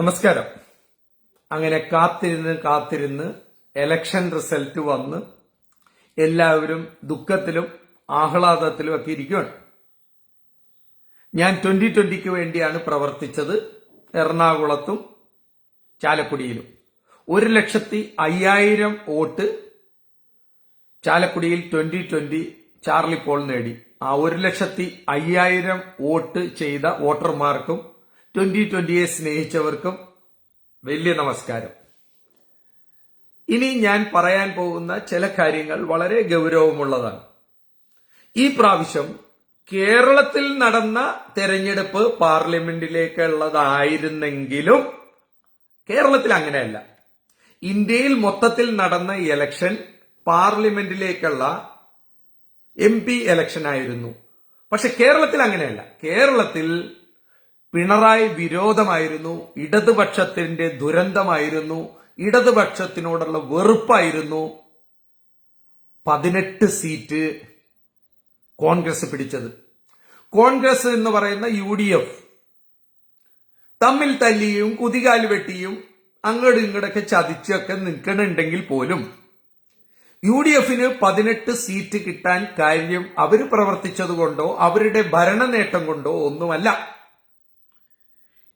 നമസ്കാരം. അങ്ങനെ കാത്തിരുന്ന് കാത്തിരുന്ന് എലക്ഷൻ റിസൾട്ട് വന്ന് എല്ലാവരും ദുഃഖത്തിലും ആഹ്ലാദത്തിലും ഒക്കെ ഇരിക്കുകയാണ്. ഞാൻ ട്വന്റി ട്വന്റിക്ക് വേണ്ടിയാണ് പ്രവർത്തിച്ചത് എറണാകുളത്തും ചാലക്കുടിയിലും. ഒരു ലക്ഷത്തി അയ്യായിരം വോട്ട് ചാലക്കുടിയിൽ ട്വന്റി ട്വന്റി ചാർലി പോൾ നേടി. ആ ഒരു ലക്ഷത്തി അയ്യായിരം വോട്ട് ചെയ്ത വോട്ടർമാർക്കും ട്വന്റി ട്വന്റിയെ സ്നേഹിച്ചവർക്കും വലിയ നമസ്കാരം. ഇനി ഞാൻ പറയാൻ പോകുന്ന ചില കാര്യങ്ങൾ വളരെ ഗൗരവമുള്ളതാണ്. ഈ പ്രാവശ്യം കേരളത്തിൽ നടന്ന തെരഞ്ഞെടുപ്പ് പാർലമെന്റിലേക്കുള്ളതായിരുന്നെങ്കിലും കേരളത്തിൽ അങ്ങനെയല്ല. ഇന്ത്യയിൽ മൊത്തത്തിൽ നടന്ന ഇലക്ഷൻ പാർലമെന്റിലേക്കുള്ള എം പി ഇലക്ഷൻ ആയിരുന്നു പക്ഷെ കേരളത്തിൽ അങ്ങനെയല്ല. കേരളത്തിൽ പിണറായി വിരോധമായിരുന്നു ഇടതുപക്ഷത്തിന്റെ ദുരന്തമായിരുന്നു ഇടതുപക്ഷത്തിനോടുള്ള വെറുപ്പായിരുന്നു. പതിനെട്ട് സീറ്റ് കോൺഗ്രസ് പിടിച്ചത്. കോൺഗ്രസ് എന്ന് പറയുന്ന യു ഡി എഫ് തമ്മിൽ തല്ലിയും കുതികാൽ വെട്ടിയും അങ്ങോട്ടും ഇങ്ങോട്ടൊക്കെ ചതിച്ചൊക്കെ നിൽക്കണുണ്ടെങ്കിൽ പോലും യു ഡി എഫിന് പതിനെട്ട് സീറ്റ് കിട്ടാൻ കാര്യം അവർ പ്രവർത്തിച്ചതുകൊണ്ടോ അവരുടെ ഭരണ നേട്ടം കൊണ്ടോ ഒന്നുമല്ല.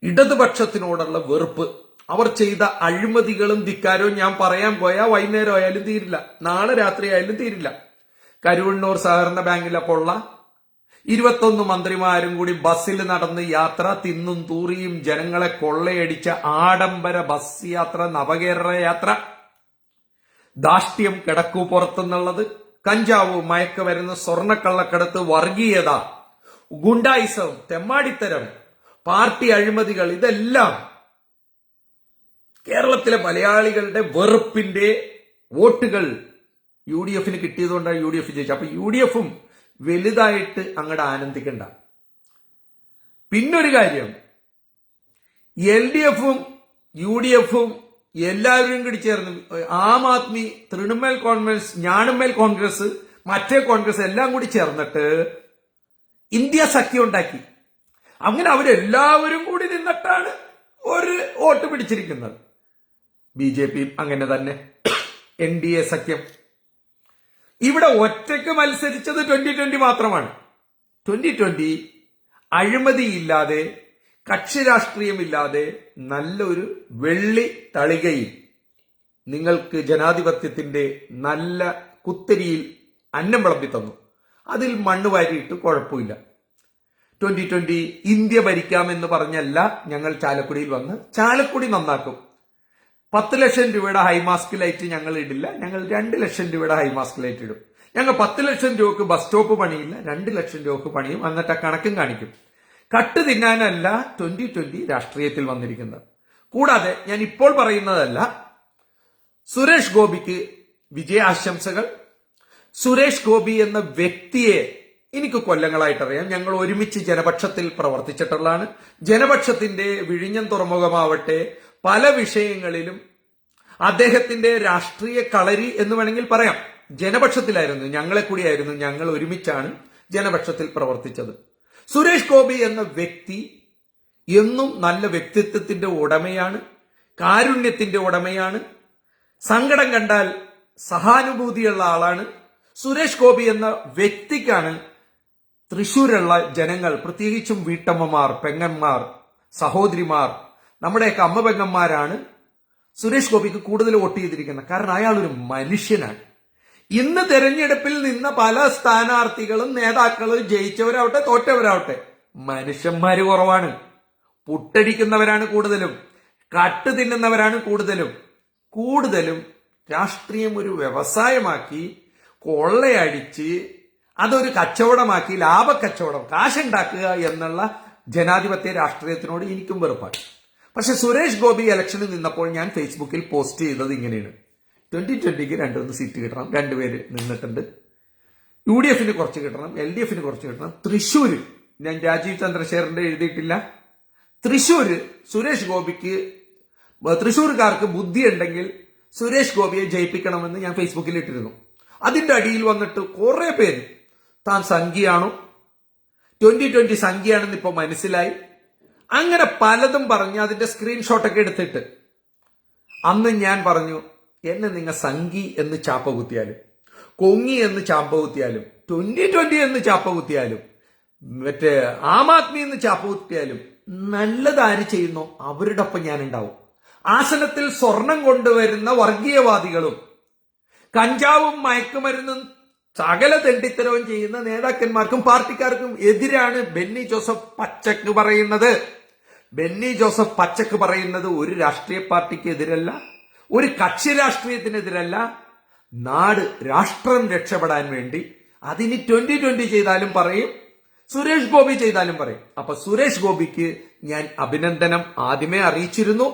ഇടതുപക്ഷത്തിനോടുള്ള വെറുപ്പ്. അവർ ചെയ്ത അഴിമതികളും ധിക്കാരവും ഞാൻ പറയാൻ പോയാൽ വൈകുന്നേരം ആയാലും തീരില്ല. നാളെ രാത്രി ആയാലും തീരില്ല. കരുവണ്ണൂർ സഹകരണ ബാങ്കിലെ കൊള്ള ഇരുപത്തൊന്ന് മന്ത്രിമാരും കൂടി ബസ്സിൽ നടന്ന് യാത്ര തിന്നും തൂറിയും ജനങ്ങളെ കൊള്ളയടിച്ച ആഡംബര ബസ് യാത്ര നവകേരള യാത്ര. ദാഷ്ട്യം കിടക്കു പുറത്തുനിന്നുള്ളത് കഞ്ചാവ് മയക്കുമരുന്ന് സ്വർണക്കള്ളക്കടത്ത് വർഗീയത. ഗുണ്ടായിസം തെമ്മാടിത്തരം. പാർട്ടി അഴിമതികൾ ഇതെല്ലാം കേരളത്തിലെ മലയാളികളുടെ വെറുപ്പിന്റെ വോട്ടുകൾ യു ഡി എഫിന് കിട്ടിയതുകൊണ്ടാണ് യു ഡി എഫ് ജയിച്ചത്. അപ്പൊ യു ഡി എഫും വലുതായിട്ട് അങ്ങോട്ട് ആനന്ദിക്കണ്ട. പിന്നൊരു കാര്യം എൽ ഡി എഫും യു ഡി എഫും എല്ലാവരും കൂടി ചേർന്ന് ആം ആദ്മി തൃണമൂൽ കോൺഗ്രസ് ഞാണുമേൽ കോൺഗ്രസ് മറ്റേ കോൺഗ്രസ് എല്ലാം കൂടി ചേർന്നിട്ട് ഇന്ത്യ സഖ്യം ഉണ്ടാക്കി. അങ്ങനെ അവരെല്ലാവരും കൂടി നിന്നിട്ടാണ് ഒരു വോട്ട് പിടിച്ചിരിക്കുന്നത്. ബി ജെ പിയും അങ്ങനെ തന്നെ. എൻ ഡി എ സഖ്യം. ഇവിടെ ഒറ്റയ്ക്ക് മത്സരിച്ചത് ട്വന്റി ട്വന്റി മാത്രമാണ്. ട്വന്റി ട്വന്റി അഴിമതിയില്ലാതെ കക്ഷി രാഷ്ട്രീയമില്ലാതെ നല്ലൊരു വെള്ളി തളികയിൽ നിങ്ങൾക്ക് ജനാധിപത്യത്തിന്റെ നല്ല കുത്തരിയിൽ അന്നം വിളമ്പി തന്നു അതിൽ മണ്ണ് വാരിയിട്ട് കുഴപ്പമില്ല. ട്വന്റി ട്വന്റി ഇന്ത്യ ഭരിക്കാമെന്ന് പറഞ്ഞല്ല ഞങ്ങൾ ചാലക്കുടിയിൽ വന്ന്. ചാലക്കുടി നന്നാക്കും. പത്ത് ലക്ഷം രൂപയുടെ ഹൈമാസ്ക് ലൈറ്റ് ഞങ്ങൾ ഇടില്ല. ഞങ്ങൾ രണ്ട് ലക്ഷം രൂപയുടെ ഹൈമാസ്ക് ലൈറ്റ് ഇടും. ഞങ്ങൾ പത്ത് ലക്ഷം രൂപക്ക് ബസ് സ്റ്റോപ്പ് പണിയില്ല. രണ്ട് ലക്ഷം രൂപക്ക് പണിയും. എന്നിട്ട് കണക്കും കാണിക്കും. കട്ട് തിന്നാനല്ല ട്വന്റി ട്വന്റി രാഷ്ട്രീയത്തിൽ വന്നിരിക്കുന്നത്. കൂടാതെ ഞാൻ ഇപ്പോൾ പറയുന്നതല്ല സുരേഷ് ഗോപിക്ക് വിജയാശംസകൾ. സുരേഷ് ഗോപി എന്ന വ്യക്തിയെ എനിക്ക് കൊല്ലങ്ങളായിട്ടറിയാം. ഞങ്ങൾ ഒരുമിച്ച് ജനപക്ഷത്തിൽ പ്രവർത്തിച്ചിട്ടുള്ളതാണ്. ജനപക്ഷത്തിന്റെ വിഴിഞ്ഞം തുറമുഖമാവട്ടെ പല വിഷയങ്ങളിലും അദ്ദേഹത്തിന്റെ രാഷ്ട്രീയ കളരി എന്ന് വേണമെങ്കിൽ പറയാം. ജനപക്ഷത്തിലായിരുന്നു ഞങ്ങളെ കൂടിയായിരുന്നു ഞങ്ങൾ ഒരുമിച്ചാണ് ജനപക്ഷത്തിൽ പ്രവർത്തിച്ചത്. സുരേഷ് ഗോപി എന്ന വ്യക്തി എന്നും നല്ല വ്യക്തിത്വത്തിന്റെ ഉടമയാണ് കാരുണ്യത്തിന്റെ ഉടമയാണ് സങ്കടം കണ്ടാൽ സഹാനുഭൂതിയുള്ള ആളാണ്. സുരേഷ് ഗോപി എന്ന വ്യക്തിക്കാണ് തൃശൂരുള്ള ജനങ്ങൾ പ്രത്യേകിച്ചും വീട്ടമ്മമാർ പെങ്ങന്മാർ സഹോദരിമാർ നമ്മുടെയൊക്കെ അമ്മ പെങ്ങന്മാരാണ് സുരേഷ് ഗോപിക്ക് കൂടുതൽ വോട്ട് ചെയ്തിരിക്കുന്നത്. കാരണം അയാൾ ഒരു മനുഷ്യനാണ്. ഇന്ന് തെരഞ്ഞെടുപ്പിൽ നിന്ന പല സ്ഥാനാർത്ഥികളും നേതാക്കളും ജയിച്ചവരാവട്ടെ തോറ്റവരാവട്ടെ മനുഷ്യന്മാര് കുറവാണ്. പുട്ടടിക്കുന്നവരാണ് കൂടുതലും. കട്ട് തിന്നുന്നവരാണ് കൂടുതലും. കൂടുതലും രാഷ്ട്രീയം ഒരു വ്യവസായമാക്കി കൊള്ളയടിച്ച് അതൊരു കച്ചവടമാക്കി ലാഭക്കച്ചവടം കാശുണ്ടാക്കുക എന്നുള്ള ജനാധിപത്യ രാഷ്ട്രീയത്തിനോട് എനിക്കും വെറുപ്പാണ്. പക്ഷെ സുരേഷ് ഗോപി ഇലക്ഷനിൽ നിന്നപ്പോൾ ഞാൻ ഫേസ്ബുക്കിൽ പോസ്റ്റ് ചെയ്തത് ഇങ്ങനെയാണ്. ട്വന്റി ട്വന്റിക്ക് രണ്ടുമൂന്ന് സീറ്റ് കിട്ടണം രണ്ടുപേര് നിന്നിട്ടുണ്ട്. യു ഡി എഫിന് കുറച്ച് കിട്ടണം എൽ ഡി എഫിന് കുറച്ച് കിട്ടണം. തൃശ്ശൂര് ഞാൻ രാജീവ് ചന്ദ്രശേഖരന്റെ എഴുതിയിട്ടില്ല. തൃശ്ശൂര് സുരേഷ് ഗോപിക്ക് തൃശ്ശൂർക്കാർക്ക് ബുദ്ധി ഉണ്ടെങ്കിൽ സുരേഷ് ഗോപിയെ ജയിപ്പിക്കണമെന്ന് ഞാൻ ഫേസ്ബുക്കിൽ ഇട്ടിരുന്നു. അതിന്റെ അടിയിൽ വന്നിട്ട് കുറെ പേര് താൻ സംഖ്യയാണോ? ട്വന്റി ട്വന്റി സംഖ്യയാണെന്ന് ഇപ്പൊ മനസ്സിലായി. അങ്ങനെ പലതും പറഞ്ഞ് അതിന്റെ സ്ക്രീൻഷോട്ടൊക്കെ എടുത്തിട്ട്. അന്ന് ഞാൻ പറഞ്ഞു എന്നെ നിങ്ങൾ സംഗി എന്ന് ചാപ്പ കുത്തിയാലും കൊങ്ങി എന്ന് ചാപ്പ കുത്തിയാലും ട്വന്റി ട്വന്റി എന്ന് ചാപ്പ കുത്തിയാലും മറ്റേ ആം ആദ്മി എന്ന് ചാപ്പ കുത്തിയാലും നല്ലത് ആര് ചെയ്യുന്നോ അവരുടെ ഒപ്പം ഞാൻ ഉണ്ടാവും ആസനത്തിൽ സ്വർണം കൊണ്ടുവരുന്ന വർഗീയവാദികളും കഞ്ചാവും മയക്കുമരുന്നും സകല തെണ്ടിത്തരവും ചെയ്യുന്ന നേതാക്കന്മാർക്കും പാർട്ടിക്കാർക്കും എതിരാണ് ബെന്നി ജോസഫ് പച്ചക്ക് പറയുന്നത്. ബെന്നി ജോസഫ് പച്ചക്ക് പറയുന്നത് ഒരു രാഷ്ട്രീയ പാർട്ടിക്ക് എതിരല്ല ഒരു കക്ഷി രാഷ്ട്രീയത്തിനെതിരല്ല. നാട് രാഷ്ട്രം രക്ഷപ്പെടാൻ വേണ്ടി അതിന് ട്വന്റി ട്വന്റി ചെയ്താലും പറയും സുരേഷ് ഗോപി ചെയ്താലും പറയും. അപ്പൊ സുരേഷ് ഗോപിക്ക് ഞാൻ അഭിനന്ദനം ആദ്യമേ അറിയിച്ചിരുന്നു.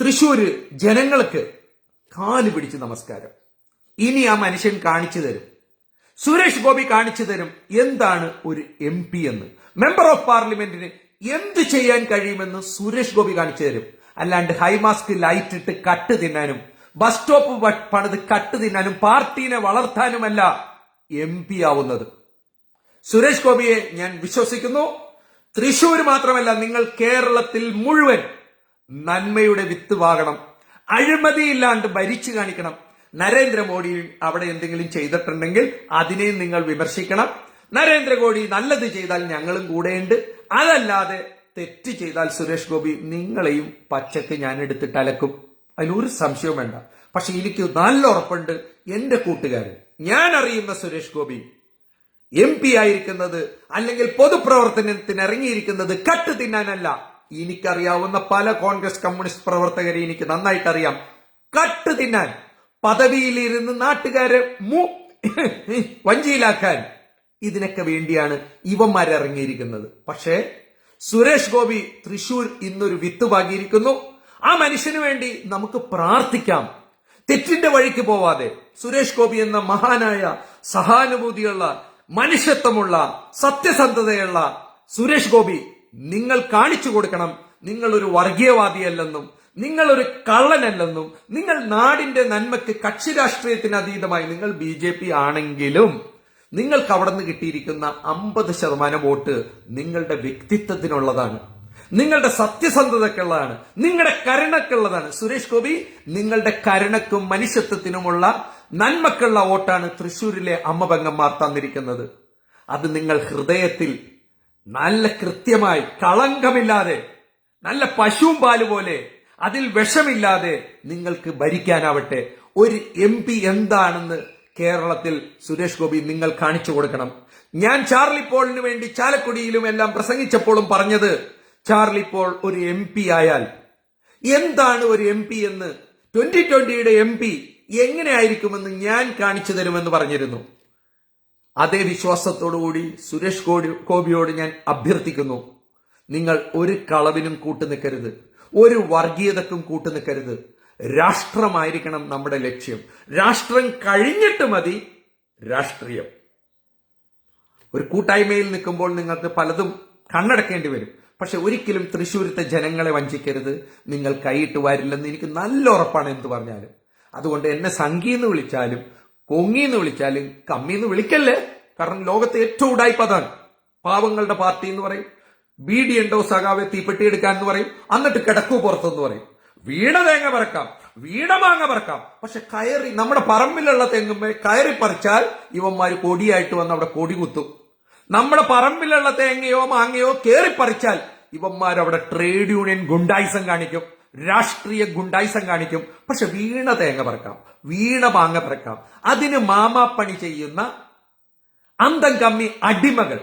തൃശൂര് ജനങ്ങൾക്ക് കാൽ പിടിച്ച് നമസ്കാരം. ഇനി ആ മനുഷ്യൻ കാണിച്ചു തരും. സുരേഷ് ഗോപി കാണിച്ചു തരും എന്താണ് ഒരു എം പി എന്ന്. മെമ്പർ ഓഫ് പാർലമെന്റിന് എന്ത് ചെയ്യാൻ കഴിയുമെന്ന് സുരേഷ് ഗോപി കാണിച്ചു തരും. അല്ലാണ്ട് ഹൈമാസ്ക് ലൈറ്റ് ഇട്ട് കട്ട് തിന്നാനും ബസ് സ്റ്റോപ്പ് പണിത് കട്ട് തിന്നാനും പാർട്ടീനെ വളർത്താനുമല്ല എം പി ആവുന്നത്. സുരേഷ് ഗോപിയെ ഞാൻ വിശ്വസിക്കുന്നു. തൃശൂർ മാത്രമല്ല നിങ്ങൾ കേരളത്തിൽ മുഴുവൻ നന്മയുടെ വിത്ത് വാകണം അഴിമതിയില്ലാണ്ട് ഭരിച്ചു കാണിക്കണം. നരേന്ദ്രമോദി അവിടെ എന്തെങ്കിലും ചെയ്തിട്ടുണ്ടെങ്കിൽ അതിനെയും നിങ്ങൾ വിമർശിക്കണം. നരേന്ദ്രമോദി നല്ലത് ചെയ്താൽ ഞങ്ങളും കൂടെയുണ്ട്. അതല്ലാതെ തെറ്റ് ചെയ്താൽ സുരേഷ് ഗോപി നിങ്ങളെയും പച്ചക്ക് ഞാൻ എടുത്തിട്ട് അലക്കും. അതിലൊരു സംശയവും വേണ്ട. പക്ഷെ എനിക്ക് നല്ല ഉറപ്പുണ്ട് എന്റെ കൂട്ടുകാരൻ ഞാൻ അറിയുന്ന സുരേഷ് ഗോപി എം പി ആയിരിക്കുന്നത് അല്ലെങ്കിൽ പൊതുപ്രവർത്തനത്തിന് ഇറങ്ങിയിരിക്കുന്നത് കട്ട് തിന്നാനല്ല. എനിക്കറിയാവുന്ന പല കോൺഗ്രസ് കമ്മ്യൂണിസ്റ്റ് പ്രവർത്തകരെ എനിക്ക് നന്നായിട്ട് അറിയാം കട്ട് തിന്നാൻ. പദവിയിലിരുന്ന് നാട്ടുകാരെ മു വഞ്ചിയിലാക്കാൻ ഇതിനൊക്കെ വേണ്ടിയാണ് ഇവന്മാരിറങ്ങിയിരിക്കുന്നത്. പക്ഷേ സുരേഷ് ഗോപി തൃശൂർ ഇന്നൊരു വിത്ത് പാകിയിരിക്കുന്നു ആ മനുഷ്യന് വേണ്ടി നമുക്ക് പ്രാർത്ഥിക്കാം. തെറ്റിന്റെ വഴിക്ക് പോവാതെ സുരേഷ് ഗോപി എന്ന മഹാനായ സഹാനുഭൂതിയുള്ള മനുഷ്യത്വമുള്ള സത്യസന്ധതയുള്ള സുരേഷ് ഗോപി നിങ്ങൾ കാണിച്ചു കൊടുക്കണം. നിങ്ങളൊരു വർഗീയവാദിയല്ലെന്നും നിങ്ങൾ ഒരു കള്ളനല്ലെന്നും നിങ്ങൾ നാടിന്റെ നന്മയ്ക്ക് കക്ഷി രാഷ്ട്രീയത്തിന് അതീതമായി നിങ്ങൾ ബി ജെ പി ആണെങ്കിലും നിങ്ങൾക്ക് അവിടെ നിന്ന് കിട്ടിയിരിക്കുന്ന അമ്പത് ശതമാനം വോട്ട് നിങ്ങളുടെ വ്യക്തിത്വത്തിനുള്ളതാണ്. നിങ്ങളുടെ സത്യസന്ധതക്കുള്ളതാണ് നിങ്ങളുടെ കരുണക്കുള്ളതാണ് സുരേഷ് ഗോപി നിങ്ങളുടെ കരുണക്കും മനുഷ്യത്വത്തിനുമുള്ള നന്മക്കുള്ള വോട്ടാണ് തൃശൂരിലെ അമ്മപെങ്ങന്മാർ തന്നിരിക്കുന്നത്. അത് നിങ്ങൾ ഹൃദയത്തിൽ നല്ല കൃത്യമായി കളങ്കമില്ലാതെ നല്ല പശുവും പാൽ പോലെ അതിൽ വിഷമില്ലാതെ നിങ്ങൾക്ക് ഭരിക്കാനാവട്ടെ. ഒരു എം പി എന്താണെന്ന് കേരളത്തിൽ സുരേഷ് ഗോപി നിങ്ങൾ കാണിച്ചു കൊടുക്കണം. ഞാൻ ചാർലി പോളിന് വേണ്ടി ചാലക്കുടിയിലും എല്ലാം പ്രസംഗിച്ചപ്പോഴും പറഞ്ഞത് ചാർലി പോൾ ഒരു എം പി ആയാൽ എന്താണ് ഒരു എം പി എന്ന്? ട്വന്റി ട്വന്റിയുടെ എം പി എങ്ങനെയായിരിക്കുമെന്ന് ഞാൻ കാണിച്ചു തരുമെന്ന് പറഞ്ഞിരുന്നു. അതേ വിശ്വാസത്തോടുകൂടി സുരേഷ് ഗോപി ഗോപിയോട് ഞാൻ അഭ്യർത്ഥിക്കുന്നു. നിങ്ങൾ ഒരു കളവിനും കൂട്ടുനിൽക്കരുത്. ഒരു വർഗീയതക്കും കൂട്ടുനിൽക്കരുത് രാഷ്ട്രമായിരിക്കണം നമ്മുടെ ലക്ഷ്യം. രാഷ്ട്രം കഴിഞ്ഞിട്ട് മതി രാഷ്ട്രീയം. ഒരു കൂട്ടായ്മയിൽ നിൽക്കുമ്പോൾ നിങ്ങൾക്ക് പലതും കണ്ണടക്കേണ്ടി വരും. പക്ഷെ ഒരിക്കലും തൃശ്ശൂരത്തെ ജനങ്ങളെ വഞ്ചിക്കരുത്. നിങ്ങൾ കൈയിട്ട് വരില്ലെന്ന് എനിക്ക് നല്ല ഉറപ്പാണ് എന്ത് പറഞ്ഞാലും. അതുകൊണ്ട് എന്നെ സംഗീന്ന് വിളിച്ചാലും കൊങ്ങിന്ന് വിളിച്ചാലും കമ്മിന്ന് വിളിക്കല്ലേ? കാരണം ലോകത്തെ ഏറ്റവും ഉടായ്പ അതാണ്. പാവങ്ങളുടെ പാർട്ടി എന്ന് പറയും. ബീഡി ഉണ്ടോ സഖാവെ തീപ്പെട്ടി എടുക്കാൻ എന്ന് പറയും. എന്നിട്ട് കിടക്കൂ പുറത്തെന്ന് പറയും. വീണ തേങ്ങ പറക്കാം വീണ മാങ്ങ പറക്കാം പക്ഷെ കയറി നമ്മുടെ പറമ്പിലുള്ള തെങ്ങുമ്പോ കയറി പറിച്ചാൽ ഇവന്മാർ കൊടിയായിട്ട് വന്ന് അവിടെ കൊടി കുത്തും. നമ്മുടെ പറമ്പിലുള്ള തേങ്ങയോ മാങ്ങയോ കയറി പറിച്ചാൽ ഇവന്മാർ അവിടെ ട്രേഡ് യൂണിയൻ ഗുണ്ടായിസം കാണിക്കും. രാഷ്ട്രീയ ഗുണ്ടായിസം കാണിക്കും. പക്ഷെ വീണ തേങ്ങ പറക്കാം വീണ മാങ്ങ പറക്കാം അതിന് മാമാപ്പണി ചെയ്യുന്ന അന്തം കമ്മി അടിമകൾ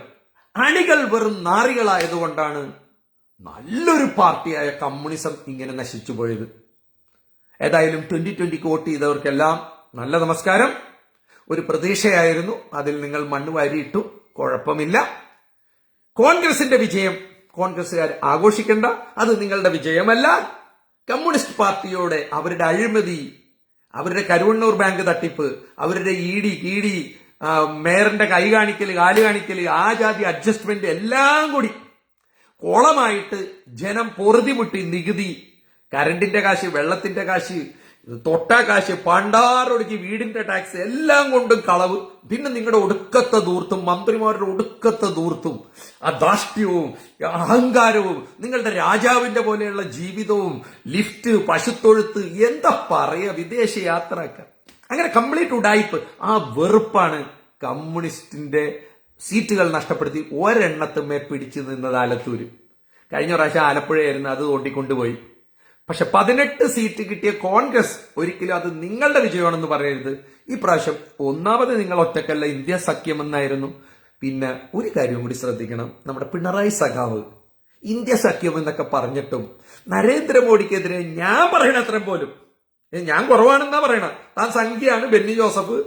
അണികൾ വെറും നാറികളായതുകൊണ്ടാണ് നല്ലൊരു പാർട്ടിയായ കമ്മ്യൂണിസം ഇങ്ങനെ നശിച്ചു പോയത്. ഏതായാലും ട്വന്റി ട്വന്റിക്ക് വോട്ട് ചെയ്തവർക്കെല്ലാം നല്ല നമസ്കാരം. ഒരു പ്രതീക്ഷയായിരുന്നു. അതിൽ നിങ്ങൾ മണ്ണ് വാരിയിട്ടു കുഴപ്പമില്ല. കോൺഗ്രസിന്റെ വിജയം കോൺഗ്രസ്സുകാർ ആഘോഷിക്കേണ്ട. അത് നിങ്ങളുടെ വിജയമല്ല. കമ്മ്യൂണിസ്റ്റ് പാർട്ടിയോടെ അവരുടെ അഴിമതി അവരുടെ കരുവണ്ണൂർ ബാങ്ക് തട്ടിപ്പ് അവരുടെ ഇ ഡി ഇ ഡി മേയറിന്റെ കൈ കാണിക്കൽ കാൽ കാണിക്കൽ ആ ജാതി അഡ്ജസ്റ്റ്മെന്റ് എല്ലാം കൂടി. കോളമായിട്ട് ജനം പൊറുതിമുട്ടി നികുതി കരണ്ടിന്റെ കാശ് വെള്ളത്തിന്റെ കാശ് തൊട്ടാ കാശ് പണ്ടാറൊടുക്കി വീടിന്റെ ടാക്സ് എല്ലാം കൊണ്ടും കളവ്. പിന്നെ നിങ്ങളുടെ ഒടുക്കത്തെ ദൂർത്തും മന്ത്രിമാരുടെ ഒടുക്കത്തെ ദൂർത്തും ആ ധാഷ്ട്യവും അഹങ്കാരവും നിങ്ങളുടെ രാജാവിന്റെ പോലെയുള്ള ജീവിതവും ലിഫ്റ്റ് പശുത്തൊഴുത്ത് എന്താ പറയാ വിദേശ യാത്രയൊക്കെ അങ്ങനെ കംപ്ലീറ്റ് ഉടായ്പ്. ആ വെറുപ്പാണ് കമ്മ്യൂണിസ്റ്റിന്റെ സീറ്റുകൾ നഷ്ടപ്പെടുത്തി ഒരെണ്ണത്തുമേ പിടിച്ചു നിന്നത് ആലത്തൂര്. കഴിഞ്ഞ പ്രാവശ്യം ആലപ്പുഴയായിരുന്നു അത് തോണ്ടിക്കൊണ്ടുപോയി. പക്ഷെ പതിനെട്ട് സീറ്റ് കിട്ടിയ കോൺഗ്രസ് ഒരിക്കലും അത് നിങ്ങളുടെ വിജയമാണെന്ന് പറയരുത്. ഈ പ്രാവശ്യം ഒന്നാമത് നിങ്ങൾ ഒറ്റക്കല്ല ഇന്ത്യ സഖ്യമെന്നായിരുന്നു. പിന്നെ ഒരു കാര്യം കൂടി ശ്രദ്ധിക്കണം നമ്മുടെ പിണറായി സഖാവ് ഇന്ത്യ സഖ്യം എന്നൊക്കെ പറഞ്ഞിട്ടും നരേന്ദ്രമോദിക്കെതിരെ ഞാൻ പറയണത്ര പോലും ഞാൻ കുറവാണെന്നാ പറയണ താൻ സംഖ്യയാണ് ബെന്നി ജോസഫ്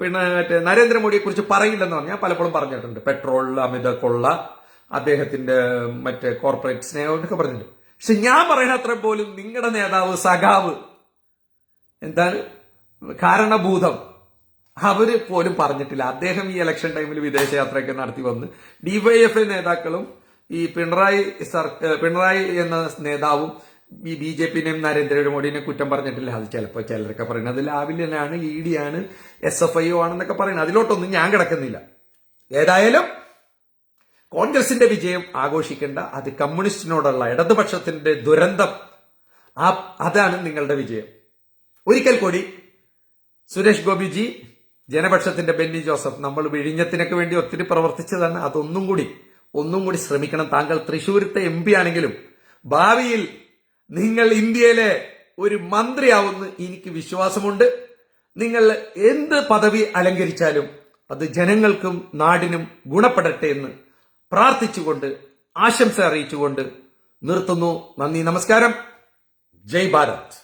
പിന്നെ മറ്റേ നരേന്ദ്രമോദിയെ കുറിച്ച് പറയില്ലെന്ന് പറഞ്ഞാൽ പലപ്പോഴും പറഞ്ഞിട്ടുണ്ട്. പെട്രോളിൽ അമിത കൊള്ള അദ്ദേഹത്തിന്റെ മറ്റേ കോർപ്പറേറ്റ് സ്നേഹം എന്നൊക്കെ പറഞ്ഞിട്ടുണ്ട്. പക്ഷെ ഞാൻ പറയണത്ര പോലും നിങ്ങളുടെ നേതാവ് സഖാവ് എന്താണ്? കാരണഭൂതം. അവർ പോലും പറഞ്ഞിട്ടില്ല. അദ്ദേഹം ഈ ഇലക്ഷൻ ടൈമിൽ വിദേശയാത്രയൊക്കെ നടത്തി വന്ന് ഡിവൈഎഫ്ഐ നേതാക്കളും ഈ പിണറായി സർ പിണറായി എന്ന നേതാവും ഈ ബി ജെ പിന്നെയും നരേന്ദ്രമോദിനെ കുറ്റം പറഞ്ഞിട്ടില്ല. അത് ചിലപ്പോൾ ചിലരൊക്കെ പറയുന്നത് ലാവില്യനാണ് ഇ ഡി ആണ് എസ് എഫ് ഐ ഒ ആണെന്നൊക്കെ പറയുന്നത്. അതിലോട്ടൊന്നും ഞാൻ കിടക്കുന്നില്ല. ഏതായാലും കോൺഗ്രസിന്റെ വിജയം ആഘോഷിക്കേണ്ട അത് കമ്മ്യൂണിസ്റ്റിനോടുള്ള ഇടതുപക്ഷത്തിന്റെ ദുരന്തം. ആ അതാണ് നിങ്ങളുടെ വിജയം. ഒരിക്കൽ കൂടി സുരേഷ് ഗോപിജി ജനപക്ഷത്തിന്റെ ബെന്നി ജോസഫ് നമ്മൾ വിഴിഞ്ഞത്തിനൊക്കെ വേണ്ടി ഒത്തിരി പ്രവർത്തിച്ചതാണ്. അതൊന്നും കൂടി ഒന്നും കൂടി ശ്രമിക്കണം. താങ്കൾ തൃശ്ശൂരത്തെ എം ആണെങ്കിലും ഭാവിയിൽ നിങ്ങൾ ഇന്ത്യയിലെ ഒരു മന്ത്രിയാവുമെന്ന് എനിക്ക് വിശ്വാസമുണ്ട്. നിങ്ങൾ എന്ത് പദവി അലങ്കരിച്ചാലും അത് ജനങ്ങൾക്കും നാടിനും ഗുണപ്പെടട്ടെ എന്ന് പ്രാർത്ഥിച്ചുകൊണ്ട് ആശംസ അറിയിച്ചുകൊണ്ട് നിർത്തുന്നു. നന്ദി നമസ്കാരം. ജയ് ഭാരത്.